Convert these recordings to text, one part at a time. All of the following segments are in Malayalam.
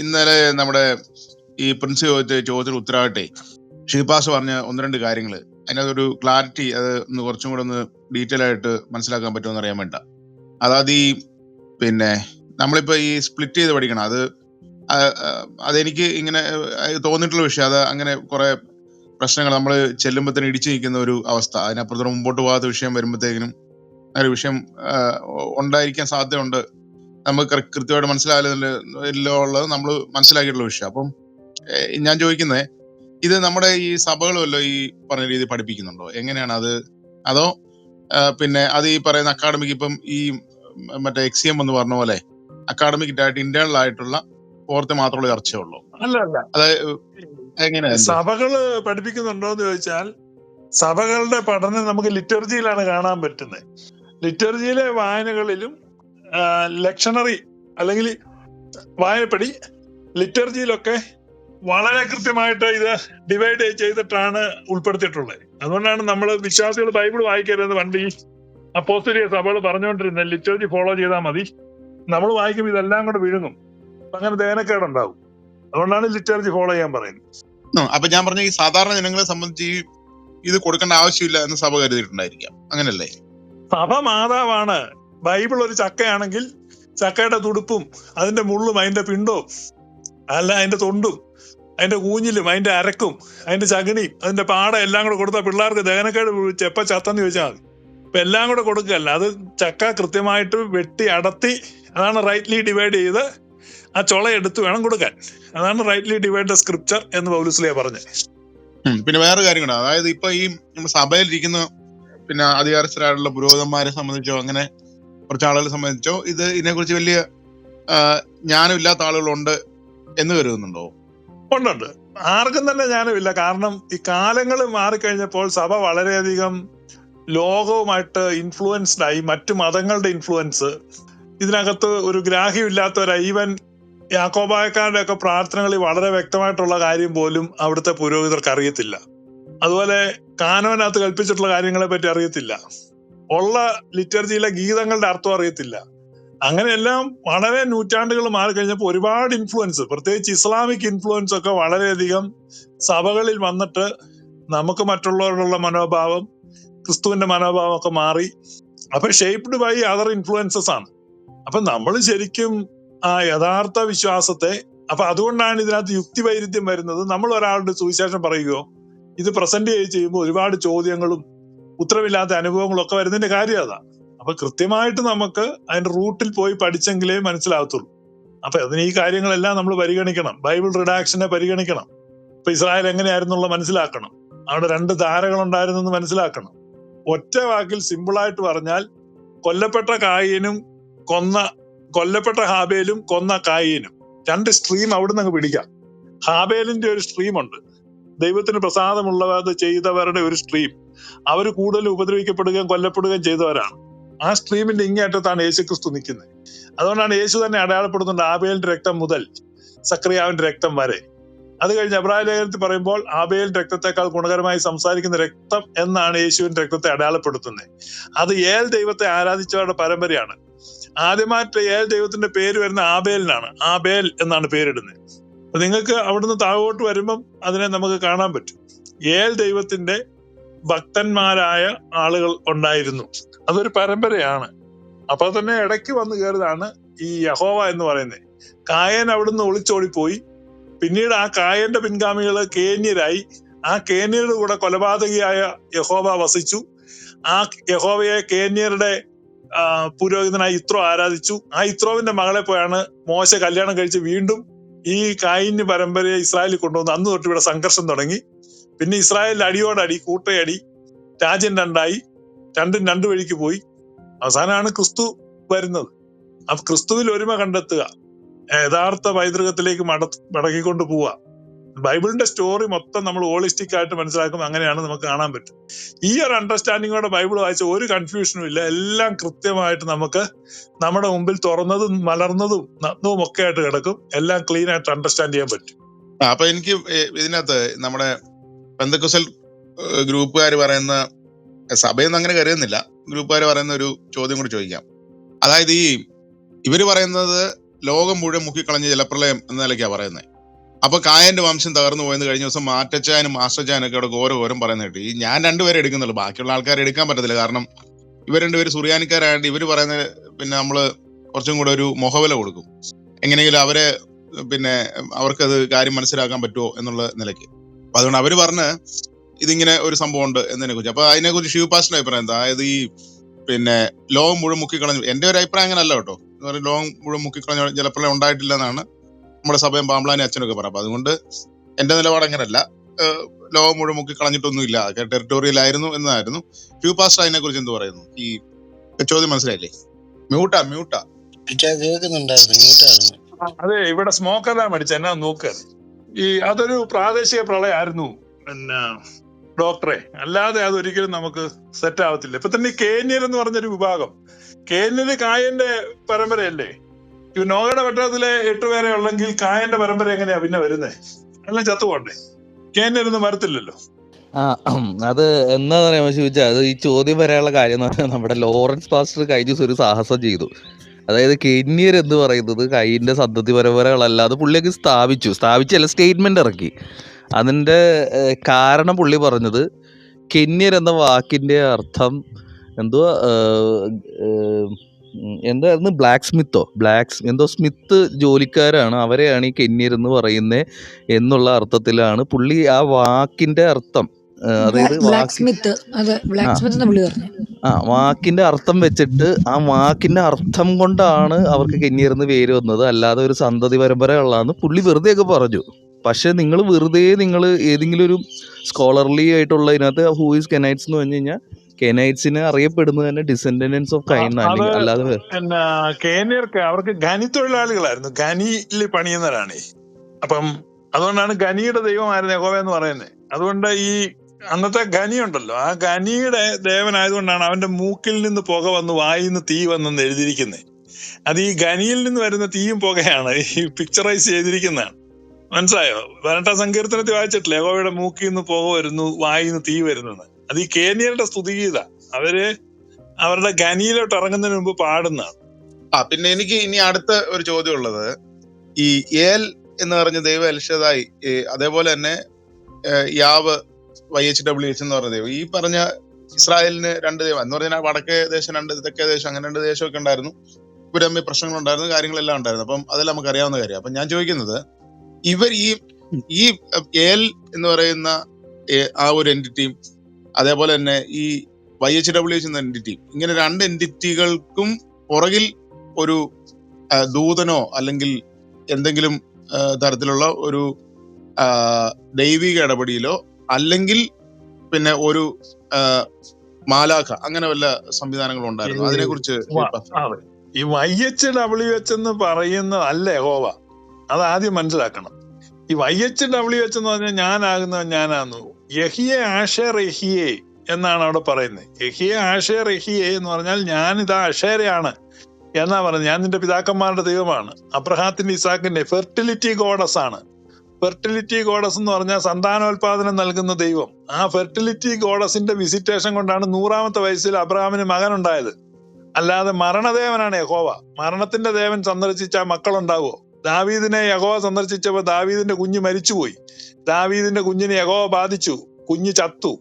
ഇന്നലെ നമ്മുടെ ഈ പ്രിൻസ് ചോദിച്ച ചോദ്യത്തിന് ഉത്തരവായിട്ടെ ഷീപാസ് പറഞ്ഞ ഒന്ന് രണ്ട് കാര്യങ്ങൾ അതിനകത്തൊരു ക്ലാരിറ്റി അത് ഒന്ന് കുറച്ചും കൂടെ ഒന്ന് ഡീറ്റെയിൽ ആയിട്ട് മനസ്സിലാക്കാൻ പറ്റുമെന്ന് അറിയാൻ വേണ്ട. അതായത് ഈ പിന്നെ നമ്മളിപ്പോ ഈ സ്പ്ലിറ്റ് ചെയ്ത് പഠിക്കണം. അത് അതെനിക്ക് ഇങ്ങനെ തോന്നിയിട്ടുള്ള വിഷയം. അത് അങ്ങനെ കുറെ പ്രശ്നങ്ങൾ നമ്മൾ ചെല്ലുമ്പോഴത്തേന് ഇടിച്ചു നിൽക്കുന്ന ഒരു അവസ്ഥ. അതിനപ്പുറത്തോടെ മുമ്പോട്ട് പോകാത്ത വിഷയം വരുമ്പോഴത്തേക്കിനും അങ്ങനെ വിഷയം ഉണ്ടായിരിക്കാൻ സാധ്യതയുണ്ട് നമുക്ക് കൃത്യമായിട്ട് മനസ്സിലാകില്ല ഉള്ളത് നമ്മൾ മനസ്സിലാക്കിയിട്ടുള്ള വിഷയം. അപ്പം ഞാൻ ചോദിക്കുന്നത് ഇത് നമ്മുടെ ഈ സഭകളുമല്ലോ ഈ പറഞ്ഞ രീതി പഠിപ്പിക്കുന്നുണ്ടോ? എങ്ങനെയാണ് അത്? അതോ പിന്നെ അത് ഈ പറയുന്ന അക്കാഡമിക് ഇപ്പം ഈ മറ്റേ എക്സ് എം എന്ന് പറഞ്ഞ പോലെ അക്കാഡമിക് ആയിട്ട് ഇന്റേണൽ ആയിട്ടുള്ള പോർത്തെ മാത്രമുള്ള ചർച്ചയുള്ളൂ. അല്ല അല്ല. അതായത് എങ്ങനെയാ എന്ത്? സഭകൾ പഠിപ്പിക്കുന്നുണ്ടോ എന്ന് ചോദിച്ചാൽ സഭകളുടെ പഠനം നമുക്ക് ലിറ്റർജിയിലാണ് കാണാൻ പറ്റുന്നത്. ലിറ്റർജിയിലെ വായനകളിലും ലക്ഷണറി അല്ലെങ്കിൽ വായനപ്പടി ലിറ്റർജിയിലൊക്കെ വളരെ കൃത്യമായിട്ട് ഇത് ഡിവൈഡ് ചെയ്തിട്ടാണ് ഉൾപ്പെടുത്തിയിട്ടുള്ളത്. അതുകൊണ്ടാണ് നമ്മൾ വിശ്വാസികൾ ബൈബിൾ വായിക്കരുതെന്ന് പണ്ട് ഈ സഭകൾ പറഞ്ഞുകൊണ്ടിരുന്നത്. ലിറ്റർജി ഫോളോ ചെയ്താൽ മതി. നമ്മൾ വായിക്കുമ്പോൾ ഇതെല്ലാം കൂടെ വിഴുങ്ങും. അങ്ങനെ ദേനക്കേടുണ്ടാവും. അതുകൊണ്ടാണ് ലിറ്റർജി ഫോളോ ചെയ്യാൻ പറയുന്നത്. അപ്പൊ ഞാൻ പറഞ്ഞ ഈ സാധാരണ ജനങ്ങളെ സംബന്ധിച്ച് ഈ ഇത് കൊടുക്കേണ്ട ആവശ്യമില്ല എന്ന് സഭ കരുതിയിട്ടുണ്ടായിരിക്കാം. അങ്ങനല്ലേ? സഭ മാതാവാണ് ബൈബിൾ ഒരു ചക്കയാണെങ്കിൽ ചക്കയുടെ തുടുപ്പും അതിന്റെ മുള്ളും അതിന്റെ പിണ്ടവും അല്ല അതിന്റെ തൊണ്ടും അതിന്റെ കൂഞ്ഞിലും അതിന്റെ അരക്കും അതിന്റെ ചകിണിയും അതിന്റെ പാട എല്ലാം കൂടെ കൊടുത്താൽ പിള്ളേർക്ക് ദഹനക്കേട് ചെപ്പ ചത്തെന്ന് ചോദിച്ചാൽ മതി. ഇപ്പൊ എല്ലാം കൂടെ കൊടുക്കുകയല്ല അത് ചക്ക കൃത്യമായിട്ട് വെട്ടി അടത്തി അതാണ് റൈറ്റ്ലി ഡിവൈഡ് ചെയ്ത് ആ ചൊള എടുത്ത് വേണം കൊടുക്കാൻ. അതാണ് റൈറ്റ്ലി ഡിവൈഡ് ദ സ്ക്രിപ്ചർ എന്ന് പൗലുസ്ലിയ പറഞ്ഞത്. പിന്നെ വേറെ കാര്യം അതായത് ഇപ്പൊ ഈ സഭയിലിരിക്കുന്ന പിന്നെ അധികാരസ്ഥരായിട്ടുള്ള പുരോഹിതന്മാരെ സംബന്ധിച്ചോ അങ്ങനെ കുറച്ച് ആളുകളെ സംബന്ധിച്ചോ ഇത് ഇതിനെക്കുറിച്ച് വലിയ ജ്ഞാനം ഇല്ലാത്ത ആളുകളുണ്ട് എന്ന് കരുതുന്നുണ്ടോ? ഉണ്ടുണ്ട് ആർക്കും തന്നെ ജ്ഞാനമില്ല. കാരണം ഈ കാലങ്ങൾ മാറിക്കഴിഞ്ഞപ്പോൾ സഭ വളരെയധികം ലോകവുമായിട്ട് ഇൻഫ്ലുവൻസ്ഡ് ആയി മറ്റു മതങ്ങളുടെ ഇൻഫ്ലുവൻസ് ഇതിനകത്ത് ഒരു ഗ്രാഹ്യമില്ലാത്തവരായി ഈവൻ യാക്കോബായക്കാരുടെ ഒക്കെ പ്രാർത്ഥനകളിൽ വളരെ വ്യക്തമായിട്ടുള്ള കാര്യം പോലും അവിടുത്തെ പുരോഹിതർക്ക് അറിയത്തില്ല. അതുപോലെ കാനോനകത്ത് കൽപ്പിച്ചിട്ടുള്ള കാര്യങ്ങളെ പറ്റി അറിയത്തില്ല. ഉള്ള ലിറ്റർജിയിലെ ഗീതങ്ങളുടെ അർത്ഥം അറിയത്തില്ല. അങ്ങനെയെല്ലാം വളരെ നൂറ്റാണ്ടുകൾ മാറി കഴിഞ്ഞപ്പോൾ ഒരുപാട് ഇൻഫ്ലുവൻസ് പ്രത്യേകിച്ച് ഇസ്ലാമിക് ഇൻഫ്ലുവൻസ് ഒക്കെ വളരെയധികം സഭകളിൽ വന്നിട്ട് നമുക്ക് മറ്റുള്ളവരോടുള്ള മനോഭാവം ക്രിസ്തുവിന്റെ മനോഭാവം ഒക്കെ മാറി. അപ്പൊ ഷേപ്ഡ് ബൈ അതർ ഇൻഫ്ലുവൻസസ് ആണ്. അപ്പൊ നമ്മൾ ശരിക്കും ആ യഥാർത്ഥ വിശ്വാസത്തെ അപ്പൊ അതുകൊണ്ടാണ് ഇതിനകത്ത് യുക്തി വൈരുദ്ധ്യം വരുന്നത്. നമ്മൾ ഒരാളുടെ സുവിശേഷം പറയുകയോ ഇത് പ്രസന്റ് ചെയ്യുമ്പോൾ ഒരുപാട് ചോദ്യങ്ങളും ഉത്തരവില്ലാത്ത അനുഭവങ്ങളൊക്കെ വരുന്നതിന്റെ കാര്യം അതാ. അപ്പൊ കൃത്യമായിട്ട് നമുക്ക് അതിന്റെ റൂട്ടിൽ പോയി പഠിച്ചെങ്കിലേ മനസ്സിലാകത്തുള്ളൂ. അപ്പൊ അതിന് ഈ കാര്യങ്ങളെല്ലാം നമ്മൾ പരിഗണിക്കണം. ബൈബിൾ റിഡാക്ഷനെ പരിഗണിക്കണം. ഇപ്പൊ ഇസ്രായേൽ എങ്ങനെയായിരുന്നുള്ള മനസ്സിലാക്കണം. അവിടെ രണ്ട് ധാരകൾ ഉണ്ടായിരുന്നെന്ന് മനസ്സിലാക്കണം. ഒറ്റ വാക്കിൽ സിമ്പിളായിട്ട് പറഞ്ഞാൽ കൊല്ലപ്പെട്ട കായനും കൊന്ന കൊല്ലപ്പെട്ട ഹാബേലും കൊന്ന കായനും. രണ്ട് സ്ട്രീം അവിടെ നിന്ന് പിടിക്കാം. ഹാബേലിന്റെ ഒരു സ്ട്രീം ഉണ്ട്. ദൈവത്തിന് പ്രസാദമുള്ളവർ ചെയ്തവരുടെ ഒരു സ്ട്രീം അവർ കൂടുതൽ ഉപദ്രവിക്കപ്പെടുകയും കൊല്ലപ്പെടുകയും ചെയ്തവരാണ്. ആ സ്ട്രീമിന്റെ ഇങ്ങേറ്റത്താണ് യേശുക്രിസ്തു നിൽക്കുന്നത്. അതുകൊണ്ടാണ് യേശു തന്നെ അടയാളപ്പെടുന്നുണ്ട് ആബേലിന്റെ രക്തം മുതൽ സക്രിയാവിന്റെ രക്തം വരെ. അത് കഴിഞ്ഞ് അബ്രാഹിം ലേഖനത്തിൽ പറയുമ്പോൾ ആബേലിന്റെ രക്തത്തെക്കാൾ ഗുണകരമായി സംസാരിക്കുന്ന രക്തം എന്നാണ് യേശുവിന്റെ രക്തത്തെ അടയാളപ്പെടുത്തുന്നത്. അത് ഏൽ ദൈവത്തെ ആരാധിച്ചവരുടെ പരമ്പരയാണ്. ആദ്യമായിട്ട് ഏൽ ദൈവത്തിന്റെ പേര് വരുന്ന ആബേലിനാണ്. ആബേൽ എന്നാണ് പേരിടുന്നത്. അപ്പൊ നിങ്ങൾക്ക് അവിടുന്ന് താഴോട്ട് വരുമ്പം അതിനെ നമുക്ക് കാണാൻ പറ്റും. ഏൽ ദൈവത്തിന്റെ ഭക്തന്മാരായ ആളുകൾ ഉണ്ടായിരുന്നു. അതൊരു പരമ്പരയാണ്. അപ്പൊ തന്നെ ഇടയ്ക്ക് വന്നു കയറിയതാണ് ഈ യഹോവ എന്ന് പറയുന്നത്. കായൻ അവിടുന്ന് ഒളിച്ചോടിപ്പോയി. പിന്നീട് ആ കായന്റെ പിൻഗാമികൾ കേന്യരായി. ആ കേന്യരുടെ കൂടെ കൊലപാതകിയായ യഹോവ വസിച്ചു. ആ യഹോവയെ കേന്യരുടെ പുരോഹിതനായി ഇത്രോ ആരാധിച്ചു. ആ ഇത്രോവിന്റെ മകളെ പോയാണ് മോശ കല്യാണം കഴിച്ച് വീണ്ടും ഈ കായിന് പരമ്പരയെ ഇസ്രായേലിൽ കൊണ്ടുവന്ന് അന്ന് തൊട്ട് ഇവിടെ സംഘർഷം തുടങ്ങി. പിന്നെ ഇസ്രായേലിൽ അടിയോടടി കൂട്ടയടി രാജ്യം രണ്ടായി രണ്ടും രണ്ടു വഴിക്ക് പോയി. അവസാനമാണ് ക്രിസ്തു വരുന്നത്. ആ ക്രിസ്തുവിൽ ഒരുമ കണ്ടെത്തുക യഥാർത്ഥ പൈതൃകത്തിലേക്ക് മട മടക്കിക്കൊണ്ട് പോവുക. ബൈബിളിന്റെ സ്റ്റോറി മൊത്തം നമ്മൾ ഹോളിസ്റ്റിക് ആയിട്ട് മനസ്സിലാക്കുമ്പോൾ അങ്ങനെയാണ് നമുക്ക് കാണാൻ പറ്റും. ഈ ഒരു അണ്ടർസ്റ്റാൻഡിങ്ങോടെ ബൈബിൾ വായിച്ച ഒരു കൺഫ്യൂഷനും ഇല്ല. എല്ലാം കൃത്യമായിട്ട് നമുക്ക് നമ്മുടെ മുമ്പിൽ തുറന്നതും മലർന്നതും നന്നും ഒക്കെ ആയിട്ട് കിടക്കും. എല്ലാം ക്ലീൻ ആയിട്ട് അണ്ടർസ്റ്റാൻഡ് ചെയ്യാൻ പറ്റും. അപ്പൊ എനിക്ക് ഇതിനകത്ത് നമ്മുടെ പെന്തക്കുസൽ ഗ്രൂപ്പുകാർ പറയുന്ന സഭയൊന്നും അങ്ങനെ കരുതുന്നില്ല. ഗ്രൂപ്പുകാർ പറയുന്ന ഒരു ചോദ്യം കൂടി ചോദിക്കാം. അതായത് ഈ ഇവർ പറയുന്നത് ലോകം മുഴുവൻ മുക്കിക്കളഞ്ഞ ജലപ്രളയം എന്ന നിലയ്ക്കാണ് പറയുന്നത് അപ്പൊ കായന്റെ വംശം തകർന്നു പോയെന്ന് കഴിഞ്ഞ ദിവസം മാറ്റച്ചാനും മാസ്റ്റച്ചാനും ഒക്കെ അവിടെ ഘോര ഘോരം പറയുന്ന കേട്ടു. ഈ ഞാൻ രണ്ടുപേരെ എടുക്കുന്നുള്ളൂ. ബാക്കിയുള്ള ആൾക്കാരെ എടുക്കാൻ പറ്റത്തില്ല. കാരണം ഇവർ രണ്ടുപേര് സുറിയാനിക്കാരായതുകൊണ്ട് ഇവർ പറയുന്ന പിന്നെ നമ്മൾ കുറച്ചും കൂടെ ഒരു മുഖവില കൊടുക്കും. എങ്ങനെയെങ്കിലും അവരെ പിന്നെ അവർക്കത് കാര്യം മനസ്സിലാക്കാൻ പറ്റുമോ എന്നുള്ള നിലയ്ക്ക്. അപ്പൊ അതുകൊണ്ട് അവർ പറഞ്ഞ് ഇതിങ്ങനെ ഒരു സംഭവം ഉണ്ട് എന്നതിനെ കുറിച്ച് അപ്പൊ അതിനെ കുറിച്ച് ശിവപാസിന്റെ അഭിപ്രായം എന്താ? അതായത് ഈ പിന്നെ ലോകം മുഴുവൻ മുക്കിക്കളഞ്ഞു എന്റെ ഒരു അഭിപ്രായം അങ്ങനെ അല്ല കേട്ടോ ലോകം മുഴുവൻ മുക്കിക്കളഞ്ഞ ജലപ്രളയം ഉണ്ടായിട്ടില്ല എന്നാണ് നമ്മുടെ സഭയും പാമ്പളാനി അച്ഛനൊക്കെ പറയാം അപ്പൊ അതുകൊണ്ട് എന്റെ നിലപാട് അങ്ങനെ അല്ല ലോകം മുഴുവൻ മുക്കിക്കളഞ്ഞിട്ടൊന്നുമില്ല. അതൊക്കെ ടെറിട്ടോറിയൽ ആയിരുന്നു എന്നതായിരുന്നു ശിവപാസ്റ്റ് അതിനെ കുറിച്ച് എന്ത് പറയുന്നു? ഈ ചോദ്യം മനസ്സിലായില്ലേ? മ്യൂട്ടാ മ്യൂട്ടാ. ഇച്ചാ കേൾക്കുന്നുണ്ടായിരുന്നു മ്യൂട്ടായിരുന്നു. അതെ ഇവിടെ സ്മോക്ക് അലാം അടിച്ച എന്നാ നോക്കുക ഈ അതൊരു പ്രാദേശിക പ്രളയമായിരുന്നു. പിന്നെ ഡോക്ടറെ അല്ലാതെ അതൊരിക്കലും നമുക്ക് സെറ്റ് ആവത്തില്ല. ഇപ്പൊ തന്നെ കേന്യർ എന്ന് പറഞ്ഞൊരു വിഭാഗം. കേന്യര് കായന്റെ പരമ്പരയല്ലേ? ഈ നോഗയുടെ പട്ടണത്തിലെ എട്ട് പേരെ ഉള്ളെങ്കിൽ കായന്റെ പരമ്പര എങ്ങനെയാ പിന്നെ വരുന്നേ? എല്ലാം ചത്തുപോണ്ടേ കേന്യരൊന്നും വരത്തില്ലല്ലോ. ആ അത് എന്താ പറയാ ചോദിച്ചാൽ അത് ഈ ചോദ്യം വരാനുള്ള കാര്യം എന്ന് പറഞ്ഞാൽ നമ്മുടെ ലോറൻസ് പാസ്റ്റർ കഴിഞ്ഞ ദിവസം ഒരു സാഹസം ചെയ്തു. അതായത് കെന്നിയർ എന്ന് പറയുന്നത് കൈയിന്റെ സന്തതി പരമ്പരകളല്ലാതെ പുള്ളിയൊക്കെ സ്ഥാപിച്ചു. സ്ഥാപിച്ചല്ല സ്റ്റേറ്റ്മെന്റ് ഇറക്കി. അതിന്റെ കാരണം പുള്ളി പറഞ്ഞത് കെന്നിയർ എന്ന വാക്കിന്റെ അർത്ഥം എന്തോ എന്തായിരുന്നു? ബ്ലാക്ക് സ്മിത്തോ ബ്ലാക്ക് എന്തോ സ്മിത്ത് ജോലിക്കാരാണ് അവരെയാണ് ഈ കെന്യർ എന്ന് പറയുന്നത് എന്നുള്ള അർത്ഥത്തിലാണ് പുള്ളി ആ വാക്കിന്റെ അർത്ഥം അതായത് ആ വാക്കിന്റെ അർത്ഥം വെച്ചിട്ട് ആ വാക്കിന്റെ അർത്ഥം കൊണ്ടാണ് അവർക്ക് കെന്നിയർന്ന് പേര് വന്നത്. അല്ലാതെ ഒരു സന്തതി പരമ്പര ഉള്ളതെന്ന് പുള്ളി വെറുതെ ഒക്കെ പറഞ്ഞു. പക്ഷെ നിങ്ങൾ വെറുതെ നിങ്ങൾ ഏതെങ്കിലും ഒരു സ്കോളർലി ആയിട്ടുള്ള ഇതിനകത്ത് ഹൂ ഈസ് കെനൈറ്റ്സ് എന്ന് പറഞ്ഞു കഴിഞ്ഞാൽ കെനൈറ്റ്സിന് അറിയപ്പെടുന്നത് തന്നെ ഡിസെൻഡൻസ് ഓഫ് കൈൻ അല്ലാതെ കേന്യർക്ക് അവർക്ക് ഖനി തൊഴിലാളികളായിരുന്നു. ഖനിയിൽ പണിയുന്നവരാണ്. അപ്പം അതുകൊണ്ടാണ് ഖനിയുടെ ദൈവമായിരുന്നു യഹോവ എന്ന് പറയുന്നത് അതുകൊണ്ട് ഈ അന്നത്തെ ഖനി ഉണ്ടല്ലോ. ആ ഖനിയുടെ ദേവനായതുകൊണ്ടാണ് അവന്റെ മൂക്കിൽ നിന്ന് പുക വന്ന് വായിൽ നിന്ന് തീ വന്നെന്ന് എഴുതിയിരിക്കുന്നത് അത് ഈ ഖനിയിൽ നിന്ന് വരുന്ന തീയും പുകയാണ്. ഈ പിക്ചറൈസ് ചെയ്തിരിക്കുന്നതാണ്. മനസ്സിലായോ? പതിനെട്ടാം സങ്കീർത്തനത്തിൽ വായിച്ചിട്ടില്ല? യഹോവയുടെ മൂക്കിൽ നിന്ന് പുക വരുന്നു വായിൽ നിന്ന് തീ വരുന്നത് അത് ഈ കേനിയരുടെ സ്തുതിഗീത. അവർ അവരുടെ ഖനിയിലോട്ട് ഇറങ്ങുന്നതിന് മുമ്പ് പാടുന്നതാണ്. ആ പിന്നെ എനിക്ക് ഇനി അടുത്ത ഒരു ചോദ്യം ഉള്ളത്. ഈ ഏൽ എന്ന് പറഞ്ഞ ദൈവ അൽഷതായി അതേപോലെ തന്നെ യാവ് വൈ എച്ച് ഡബ്ല്യു എച്ച് എന്ന് പറഞ്ഞ ദൈവം. ഈ പറഞ്ഞ ഇസ്രായേലിന് രണ്ട് ദൈവം. എന്ന് പറഞ്ഞാൽ വടക്കേ ദേശം രണ്ട് തെക്കേ ദേശം അങ്ങനെ രണ്ട് ദേശമൊക്കെ ഉണ്ടായിരുന്നു. ഇവരമ്മിൽ പ്രശ്നങ്ങൾ പ്രശ്നങ്ങളുണ്ടായിരുന്നു കാര്യങ്ങളെല്ലാം ഉണ്ടായിരുന്നു. അപ്പം അതെല്ലാം നമുക്ക് അറിയാവുന്ന കാര്യം. അപ്പം ഞാൻ ചോദിക്കുന്നത് ഇവർ ഈ ഈ എൽ എന്ന് പറയുന്ന ആ ഒരു എന്റിറ്റിയും അതേപോലെ തന്നെ ഈ വൈ എച്ച് ഡബ്ല്യു എച്ച് എന്ന എന്റിറ്റിയും ഇങ്ങനെ രണ്ട് എന്റിറ്റികൾക്കും പുറകിൽ ഒരു ദൂതനോ അല്ലെങ്കിൽ എന്തെങ്കിലും തരത്തിലുള്ള ഒരു ദൈവിക ഇടപെടിയിലോ അല്ലെങ്കിൽ പിന്നെ ഒരു മാലാഖ അങ്ങനെ വല്ല സംവിധാനങ്ങളും ഉണ്ടായിരുന്നു. അതിനെ കുറിച്ച് ഈ വൈ എച്ച് ഡബ്ല്യു എച്ച് എന്ന് പറയുന്നത് അല്ല ഹോവ? അത് ആദ്യം മനസ്സിലാക്കണം. ഈ വൈ എച്ച് ഡബ്ല്യു എച്ച് എന്ന് പറഞ്ഞാൽ ഞാനാകുന്നവൻ ഞാനാന്നു. യഹിയെ ആഷേർ യഹിയെ എന്നാണ് അവിടെ പറയുന്നത്. യഹിയെ ആഷേർ യഹിയെ എന്ന് പറഞ്ഞാൽ ഞാൻ ഇതാ അഷേരയാണ് എന്നാ പറയുന്നത്. ഞാൻ നിന്റെ പിതാക്കന്മാരുടെ ദൈവമാണ്. അബ്രഹാത്തിന്റെ ഇസാക്കിന്റെ ഫെർട്ടിലിറ്റി ഗോഡസ് ആണ് ഫെർട്ടിലിറ്റി ഗോഡസ് എന്ന് പറഞ്ഞാൽ സന്താനോൽപാദനം നൽകുന്ന ദൈവം. ആ ഫെർട്ടിലിറ്റി ഗോഡസിന്റെ വിസിറ്റേഷൻ കൊണ്ടാണ് നൂറാമത്തെ വയസ്സിൽ അബ്രഹാമിന് മകൻ ഉണ്ടായത് അല്ലാതെ മരണദേവനാണ് യഹോവ. മരണത്തിന്റെ ദേവൻ സന്ദർശിച്ച മക്കളുണ്ടാവോ? ദാവീദിനെ യഹോവ സന്ദർശിച്ചപ്പോൾ ദാവീദിന്റെ കുഞ്ഞ് മരിച്ചുപോയി. ദാവീദിന്റെ കുഞ്ഞിനെ യഹോവ ബാധിച്ചു. കുഞ്ഞ് ചത്തു.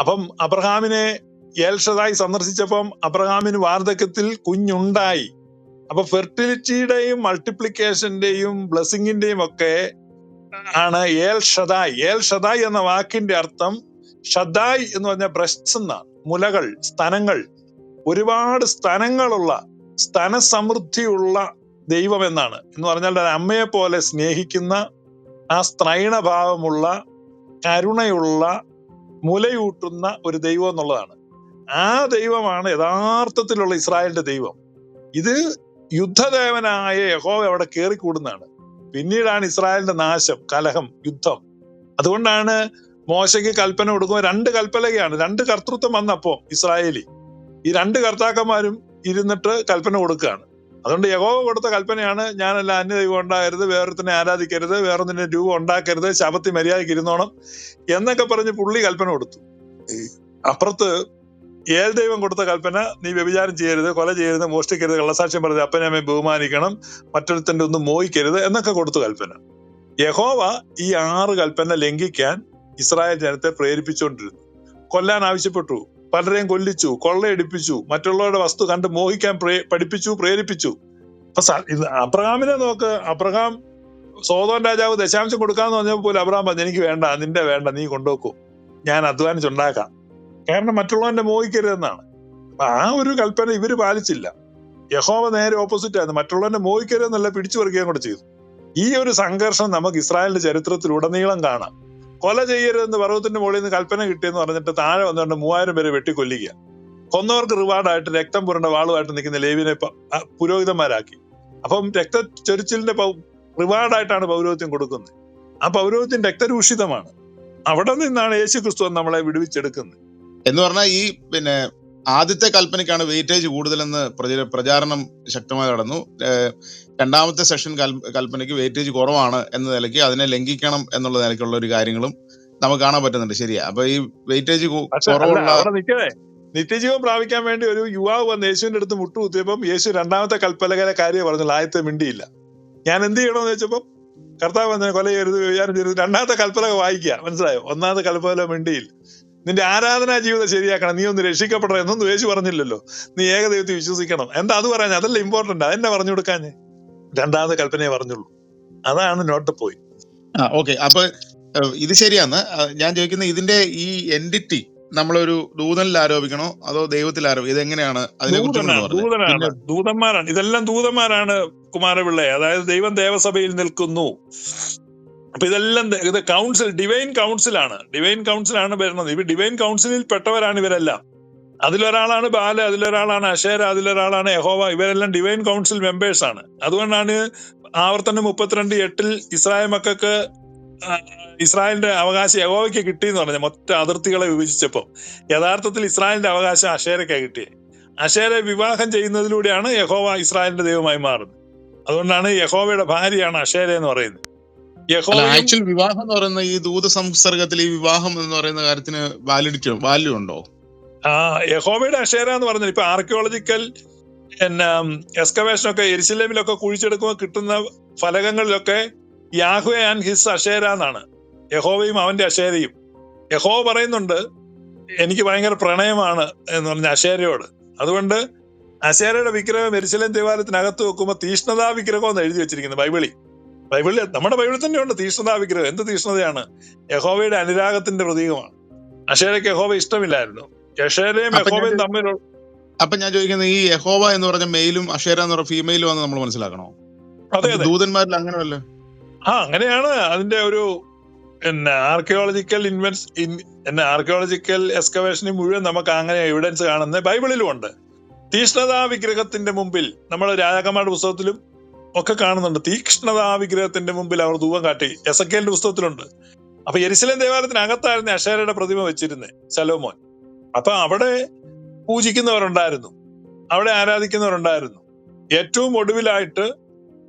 അപ്പം അബ്രഹാമിനെ ഏൽഷതായി സന്ദർശിച്ചപ്പം അബ്രഹാമിന് വാർദ്ധക്യത്തിൽ കുഞ്ഞുണ്ടായി. അപ്പൊ ഫെർട്ടിലിറ്റിയുടെയും മൾട്ടിപ്ലിക്കേഷന്റെയും ബ്ലെസ്സിങ്ങിന്റെയും ഒക്കെ ആണ് ഏൽ ഷദായ്. ഏൽ ഷദായ് എന്ന വാക്കിന്റെ അർത്ഥം ഷദായ് എന്ന് പറഞ്ഞ ബ്രസ്റ്റ്സ് എന്നാണ് മുലകൾ സ്തനങ്ങൾ. ഒരുപാട് സ്തനങ്ങളുള്ള സ്തനസമൃദ്ധിയുള്ള ദൈവം എന്നാണ്. എന്ന് പറഞ്ഞാൽ അമ്മയെ പോലെ സ്നേഹിക്കുന്ന ആ സ്ത്രൈണഭാവമുള്ള കരുണയുള്ള മുലയൂട്ടുന്ന ഒരു ദൈവം എന്നുള്ളതാണ്. ആ ദൈവമാണ് യഥാർത്ഥത്തിലുള്ള ഇസ്രായേലിന്റെ ദൈവം. ഇത് യുദ്ധദേവനായ യഹോവ അവിടെ കയറിക്കൂടുന്നതാണ് പിന്നീടാണ് ഇസ്രായേലിന്റെ നാശം കലഹം യുദ്ധം. അതുകൊണ്ടാണ് മോശയ്ക്ക് കൽപ്പന കൊടുക്കുമ്പോൾ രണ്ട് കൽപ്പലകയാണ് രണ്ട് കർത്തൃത്വം വന്നപ്പോ ഇസ്രായേലി. ഈ രണ്ട് കർത്താക്കന്മാരും ഇരുന്നിട്ട് കൽപ്പന കൊടുക്കുകയാണ്. അതുകൊണ്ട് യഹോവ കൊടുത്ത കൽപ്പനയാണ് ഞാനല്ല അന്യ ദൈവം ഉണ്ടാകരുത് വേറൊരുത്തിനെ ആരാധിക്കരുത് വേറൊന്നിനെ രൂപം ഉണ്ടാക്കരുത് ശബത്തി മര്യാദയ്ക്ക് ഇരുന്നോണം എന്നൊക്കെ പറഞ്ഞ് പുള്ളി കൽപ്പന കൊടുത്തു. അപ്പുറത്ത് ഏൽ ദൈവം കൊടുത്ത കൽപ്പന നീ വ്യഭിചാരം ചെയ്യരുത് കൊല ചെയ്യരുത് മോഷ്ടിക്കരുത് കള്ളസാക്ഷ്യം പറയരുത് അമ്മയെ ബഹുമാനിക്കണം മറ്റൊരുത്തന്റെ ഒന്നും മോഹിക്കരുത് എന്നൊക്കെ കൊടുത്തു കൽപ്പന. യഹോവ ഈ ആറ് കൽപ്പന ലംഘിക്കാൻ ഇസ്രായേൽ ജനത്തെ പ്രേരിപ്പിച്ചുകൊണ്ടിരുന്നു. കൊല്ലാൻ ആവശ്യപ്പെട്ടു പലരെയും കൊല്ലിച്ചു കൊള്ളയടിപ്പിച്ചു മറ്റുള്ളവരുടെ വസ്തു കണ്ട് മോഹിക്കാൻ പഠിപ്പിച്ചു പ്രേരിപ്പിച്ചു. അപ്പൊ അബ്രഹാമിനെ നോക്ക് അബ്രഹാം സോതോൻ രാജാവ് ദശാംശം കൊടുക്കാന്ന് പറഞ്ഞപ്പോൾ അബ്രഹാം പറഞ്ഞു എനിക്ക് വേണ്ട നിന്റെ വേണ്ട നീ കൊണ്ടുപോക്കൂ. ഞാൻ അധ്വാനിച്ചുണ്ടാക്കാം. കാരണം മറ്റുള്ളവന്റെ മോഹിക്കരുതെന്നാണ്. അപ്പൊ ആ ഒരു കൽപ്പന ഇവർ പാലിച്ചില്ല. യഹോവ നേരെ ഓപ്പോസിറ്റ് ആയിരുന്നു. മറ്റുള്ളവന്റെ മോഹിക്കരുതെന്നല്ല പിടിച്ചു പറിക്കുകയും കൂടെ ചെയ്തു. ഈ ഒരു സംഘർഷം നമുക്ക് ഇസ്രായേലിന്റെ ചരിത്രത്തിൽ ഉടനീളം കാണാം. കൊല ചെയ്യരുതെന്ന് പർവതത്തിന്റെ മുകളിൽ നിന്ന് കൽപ്പന കിട്ടിയെന്ന് പറഞ്ഞിട്ട് താഴെ വന്നുകൊണ്ട് മൂവായിരം പേരെ വെട്ടിക്കൊല്ലിക്കുക കൊന്നവർക്ക് റിവാർഡായിട്ട് രക്തം പുരണ്ട വാളുമായിട്ട് നിൽക്കുന്ന ലേവിനെ പുരോഹിതന്മാരാക്കി. അപ്പം രക്ത ചൊരിച്ചിലിന്റെ റിവാർഡായിട്ടാണ് പൗരോഹിത്യം കൊടുക്കുന്നത്. ആ പൗരോഹിത്യം രക്തരൂഷിതമാണ്. അവിടെ നിന്നാണ് യേശു ക്രിസ്തു നമ്മളെ വിടുവിച്ചെടുക്കുന്നത്. എന്ന് പറഞ്ഞാൽ ഈ പിന്നെ ആദ്യത്തെ കൽപ്പനയ്ക്കാണ് വെയിറ്റേജ് കൂടുതലെന്ന് പ്രചര- പ്രചാരണം ശക്തമായി നടന്നു. രണ്ടാമത്തെ സെഷൻ കൽപ്പനയ്ക്ക് വെയിറ്റേജ് കുറവാണ് എന്ന നിലയ്ക്ക് അതിനെ ലംഘിക്കണം എന്നുള്ള നിലയ്ക്കുള്ള ഒരു കാര്യങ്ങളും നമുക്ക് കാണാൻ പറ്റുന്നുണ്ട്. ശരിയാ. അപ്പൊ ഈ വെയിറ്റേജ് കുറവുള്ള നിത്യജീവൻ പ്രാപിക്കാൻ വേണ്ടി ഒരു യുവാവ് വന്ന് യേശുവിന്റെ അടുത്ത് മുട്ടുകുത്തിയപ്പം യേശു രണ്ടാമത്തെ കൽപ്പലകരെ കാര്യം പറഞ്ഞു. ആദ്യത്തെ മിണ്ടിയില്ല. ഞാൻ എന്ത് ചെയ്യണമെന്ന് വെച്ചപ്പം കർത്താവ് വന്നതിനെ കൊല ചെയ്യരുത് ഞാൻ ചെയ്യരുത്. രണ്ടാമത്തെ കൽപ്പലക വായിക്കുക. മനസ്സിലായോ? ഒന്നാമത്തെ കൽപ്പലക മിണ്ടിയില്ല. നിന്റെ ആരാധനാ ജീവിതം ശരിയാക്കണം നീ ഒന്ന് രക്ഷിക്കപ്പെടണം എന്നൊന്നും യേശു പറഞ്ഞില്ലല്ലോ. നീ ഏകദൈവത്തിൽ വിശ്വസിക്കണം. എന്താ അത് പറയാൻ? അതല്ല ഇമ്പോർട്ടന്റ് അതെന്നെ പറഞ്ഞു കൊടുക്കാഞ്ഞ്? രണ്ടാമത് കൽപ്പനയെ പറഞ്ഞുള്ളൂ. അതാണ് നോട്ട് പോയി ആ ഓക്കെ അപ്പൊ ഇത് ശരിയാണ്. ഞാൻ ചോദിക്കുന്നത് ഇതിന്റെ ഈ എൻഡിറ്റി നമ്മളൊരു ദൂതനിൽ ആരോപിക്കണോ? അതോ ദൈവത്തിൽ ആരോപിക്കും ഇതെങ്ങനെയാണ് അതിനെ ദൂതനാണ് കുറിച്ച് ദൂതനാണ് ദൂതന്മാരാണ്. ഇതെല്ലാം ദൂതന്മാരാണ് കുമാരപിള്ളയെ. അതായത് ദൈവം ദേവസഭയിൽ നിൽക്കുന്നു. അപ്പൊ ഇതെല്ലാം ഇത് കൗൺസിൽ ഡിവൈൻ കൗൺസിലാണ് ഡിവൈൻ കൗൺസിലാണ് വരുന്നത്. ഇവ ഡിവൈൻ കൗൺസിലിൽ പെട്ടവരാണ് ഇവരെല്ലാം. അതിലൊരാളാണ് ബാല അതിലൊരാളാണ് അഷേര അതിലൊരാളാണ് യഹോവ. ഇവരെല്ലാം ഡിവൈൻ കൗൺസിൽ മെമ്പേഴ്സ് ആണ്. അതുകൊണ്ടാണ് ആവർത്തനം മുപ്പത്തിരണ്ട് എട്ടിൽ ഇസ്രായേൽ മക്കൾക്ക് ഇസ്രായേലിന്റെ അവകാശം യഹോവയ്ക്ക് കിട്ടിയെന്ന് പറഞ്ഞ മൊത്ത അതിർത്തികളെ വിഭജിച്ചപ്പോൾ യഥാർത്ഥത്തിൽ ഇസ്രായേലിന്റെ അവകാശം അഷേരയ്ക്കാണ് കിട്ടിയത് അഷേരെ വിവാഹം ചെയ്യുന്നതിലൂടെയാണ് യഹോവ ഇസ്രായേലിന്റെ ദൈവമായി മാറുന്നത്. അതുകൊണ്ടാണ് യഹോവയുടെ ഭാര്യയാണ് അഷേര എന്ന് പറയുന്നത്. ആക്ച്വൽ വിവാഹം എന്ന് പറയുന്ന ഈ ദൂത സംസർഗത്തിൽ ഈ വിവാഹം എന്ന് പറയുന്ന കാര്യത്തിന് വാലിഡിറ്റി വാല്യൂ ഉണ്ടോ? ആ യഹോബയുടെ അശേര എന്ന് പറഞ്ഞത് ഇപ്പൊ ആർക്കിയോളജിക്കൽ പിന്നെ എക്സ്കവേഷൻ ഒക്കെ എരിശിലേമിലൊക്കെ കുഴിച്ചെടുക്കുമ്പോൾ കിട്ടുന്ന ഫലകങ്ങളിലൊക്കെ യാഹുവ ആൻഡ് ഹിസ് അഷേര എന്നാണ്. യഹോവയും അവന്റെ അഷേരയും യഹോവ പറയുന്നുണ്ട് എനിക്ക് ഭയങ്കര പ്രണയമാണ് എന്ന് പറഞ്ഞ അഷേരയോട് അതുകൊണ്ട് അഷേരയുടെ വിഗ്രഹം എരിശിലേം ദേവാലയത്തിനകത്ത് വെക്കുമ്പോൾ തീഷ്ണതാ വിഗ്രഹം എന്ന് എഴുതി വെച്ചിരിക്കുന്നത് ബൈബിളിൽ. ബൈബിളിൽ നമ്മുടെ ബൈബിളിൽ തന്നെയുണ്ട് തീഷ്ണതാ വിഗ്രഹം എന്ത് തീഷ്ണതയാണ് യഹോവയുടെ അനുരാഗത്തിന്റെ പ്രതീകമാണ്. അഷേരയ്ക്ക് യഹോവ ഇഷ്ടമില്ലായിരുന്നു. യഷേരയും യഹോബയും തമ്മിലുള്ള അപ്പൊ ഞാൻ ചോദിക്കുന്നത് ഈ യഹോവ എന്ന് പറഞ്ഞ മെയിലും അഷേര എന്ന് പറഞ്ഞ ഫീമെയിലും ആണെന്ന് നമ്മൾ മനസ്സിലാക്കണോ? ദൂതന്മാരിൽ അങ്ങനെയല്ലേ? ആ അങ്ങനെയാണ് അതിന്റെ ഒരു പിന്നെ ആർക്കിയോളജിക്കൽ ഇൻവെൻസ് പിന്നെ ആർക്കിയോളജിക്കൽ എക്സ്കവേഷന് മുഴുവൻ നമുക്ക് അങ്ങനെ എവിഡൻസ് കാണുന്നത് ബൈബിളിലും ഉണ്ട് തീഷ്ണതാ വിഗ്രഹത്തിന്റെ മുമ്പിൽ നമ്മൾ രാജാക്കന്മാരുടെ പുസ്തകത്തിലും ഒക്കെ കാണുന്നുണ്ട്. തീക്ഷ്ണതാ വിഗ്രഹത്തിന്റെ മുമ്പിൽ അവർ ധൂപം കാട്ടി. എസ് എക്കേലിന്റെ പുസ്തകത്തിലുണ്ട്. അപ്പൊ എരിശിലേം ദേവാലയത്തിനകത്തായിരുന്നു അഷേരയുടെ പ്രതിമ വെച്ചിരുന്നത് ശലോമോൻ. അപ്പൊ അവിടെ പൂജിക്കുന്നവരുണ്ടായിരുന്നു. അവിടെ ആരാധിക്കുന്നവരുണ്ടായിരുന്നു. ഏറ്റവും ഒടുവിലായിട്ട്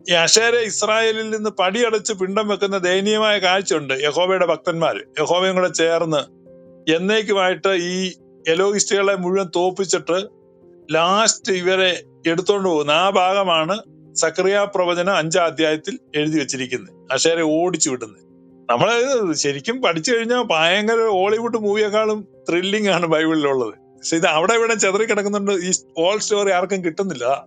ഈ അഷേര ഇസ്രായേലിൽ നിന്ന് പടിയടച്ച് പിണ്ടം വെക്കുന്ന ദയനീയമായ കാഴ്ചയുണ്ട് യഹോവയുടെ ഭക്തന്മാര്. യഹോവയും കൂടെ ചേർന്ന് എന്നേക്കുമായിട്ട് ഈ എലോഗിസ്റ്റുകളെ മുഴുവൻ തോപ്പിച്ചിട്ട് ലാസ്റ്റ് ഇവരെ എടുത്തോണ്ട് പോകുന്ന. ആ ഭാഗമാണ് സക്രിയ പ്രവചന അഞ്ചാം അധ്യായത്തിൽ എഴുതി വെച്ചിരിക്കുന്നത് അശേരെ ഓടിച്ചു വിടുന്നത് നമ്മൾ ശരിക്കും പഠിച്ചു കഴിഞ്ഞാൽ ഭയങ്കര ഹോളിവുഡ് മൂവിയെക്കാളും ത്രില്ലിംഗ് ആണ് ബൈബിളിലുള്ളത്. പക്ഷെ ഇത് അവിടെ ഇവിടെ ചെതറി കിടക്കുന്നുണ്ട്. ഈ ഓൾ സ്റ്റോറി ആർക്കും കിട്ടുന്നില്ല.